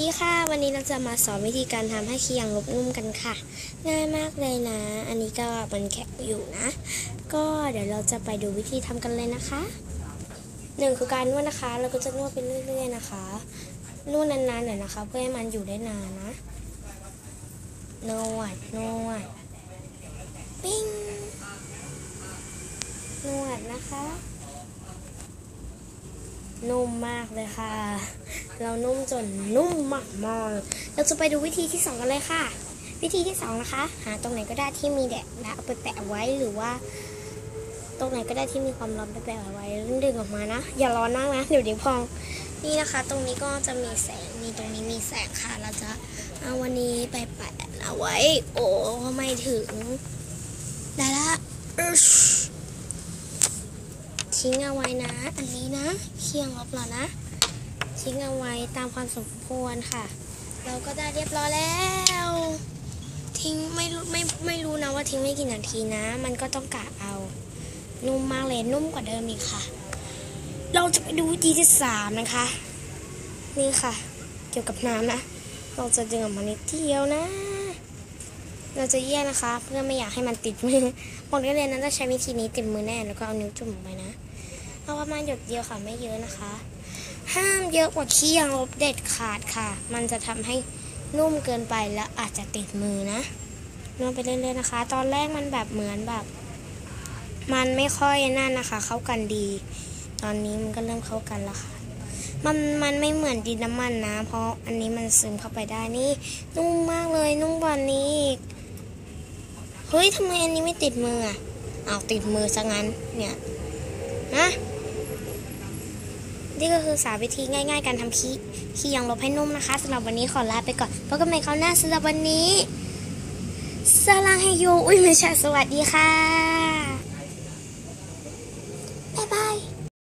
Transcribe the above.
สวัสดีค่ะ วันนี้เราจะมาสอนวิธีการทำให้ขี้ยงลบนุ่มกันค่ะ ง่ายมากเลยนะ อันนี้ก็มันแข็งอยู่นะ ก็เดี๋ยวเราจะไปดูวิธีทำกันเลยนะคะหนึ่งคือการนวดนะคะ เราก็จะนวดไปเรื่อย ๆ นะคะ นวดนานๆหน่อยนะคะ เพื่อให้มันอยู่ได้นานนะ นวด นวด ปิ้ง นวดนะคะ นุ่มมากเลยค่ะ เรานุ่มจนนุ่มมากมากเราจะไปดูวิธีที่สองกันเลยค่ะ วิธีที่สองนะคะ หาตรงไหนก็ได้ที่มีแดดแล้วเอาไปแปะไว้หรือว่า ตรงไหนก็ได้ที่มีความร้อนไปแปะไว้แล้วดึงออกมานะ อย่าร้อนมากนะเดี๋ยวเดี๋ยวพอง นี่นะคะ ตรงนี้ก็จะมีแสงมีตรงนี้มีแสงค่ะ เราจะเอาวันนี้ไปแปะเอาไว้ โอ้ไม่ถึงได้ละ ชทิ้งเอาไว้นะ อันนี้นะเคียงลบเหรอนะทิ้งเอาไว้ตามความสมควรค่ะ เราก็ได้เรียบร้อยแล้ว ทิ้งไม่รู้ไม่ไม่รู้นะว่าทิ้งไม่กี่นาทีนะ มันก็ต้องกะเอา นุ่มมากเลยนุ่มกว่าเดิมอีกค่ะ เราจะไปดูวิธีที่สามนะคะ นี่ค่ะ เกี่ยวกับน้ำนะ เราจะดึงออกมานิดเดียวนะ เราจะแยกนะคะ เพื่อไม่อยากให้มันติดมือบอกได้เลยนะถ้าใช้วิธีนี้ติดมือแน่แล้วก็เอานิ้วจุ่มลงไปนะเอาประมาณหยดเดียวค่ะไม่เยอะนะคะ ห้ามเยอะกว่าขี้ยางลบเด็ดขาดค่ะ มันจะทำให้นุ่มเกินไปแล้วอาจจะติดมือนะนวดไปเรื่อยๆนะคะ ตอนแรกมันแบบเหมือนแบบ มันไม่ค่อยนั่นนะคะ เข้ากันดี ตอนนี้มันก็เริ่มเข้ากันแล้วค่ะมันมันไม่เหมือนดินน้ำมันนะ เพราะอันนี้มันซึมเข้าไปได้นี่นุ่มมากเลยนุ่มกว่านี้อีก เฮ้ยทำไมอันนี้ไม่ติดมืออะเอาติดมือซะงั้นเนี่ยนะนี่ก็คือสาวิธีง่าย ๆ การทำขี้ขี้ยางลบให้นุ่มนะคะสำหรับวันนี้ขอลาไปก่อนพบกันใหม่คราวหน้าสำหรับวันนี้สลาให้โยอุ้ยไม่ใช่สวัสดีค่ะ